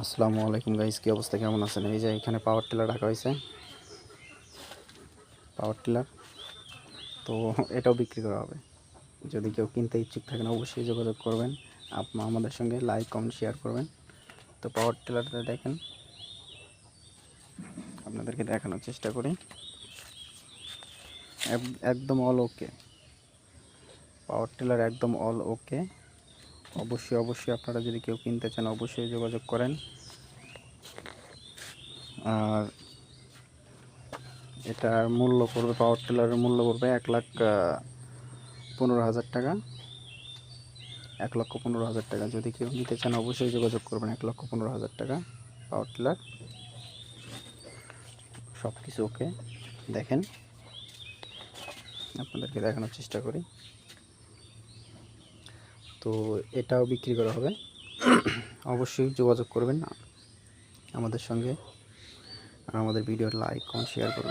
আসসালামু আলাইকুম গাইস, কি অবস্থা? কেমন আছেন? এই যে এখানে পাওয়ার টিলার রাখা হয়েছে। পাওয়ার টিলার তো এটাও বিক্রি করা হবে। যদি কেউ কিনতে ইচ্ছুক থাকেন, অবশ্যই যোগাযোগ করবেন। আপনার আমাদের সঙ্গে লাইক কমেন্ট শেয়ার করবেন। তো পাওয়ার টিলারটা দেখেন। আপনাদেরকে দেখানোর চেষ্টা করি। এক- একদম অল ওকে পাওয়ার টিলার একদম অল ওকে অবশ্যই অবশ্যই আপনারা যদি কেউ কিনতে চান, অবশ্যই যোগাযোগ করেন। আর এটার মূল্য পড়বে পাওয়ার টিলারের মূল্য পড়বে এক লাখ পনেরো হাজার টাকা। এক লক্ষ পনেরো হাজার টাকা। যদি কেউ নিতে চান, অবশ্যই যোগাযোগ করবেন, এক লক্ষ পনেরো হাজার টাকা পাওয়ার টিলার সব কিছু ওকে দেখেন, আপনাদেরকে দেখানোর চেষ্টা করি। তো এটাও বিক্রি করা হবে। অবশ্যই যোগাযোগ করবেন আমাদের সঙ্গে। আর আমাদের ভিডিও লাইক কমেন্ট শেয়ার করবেন।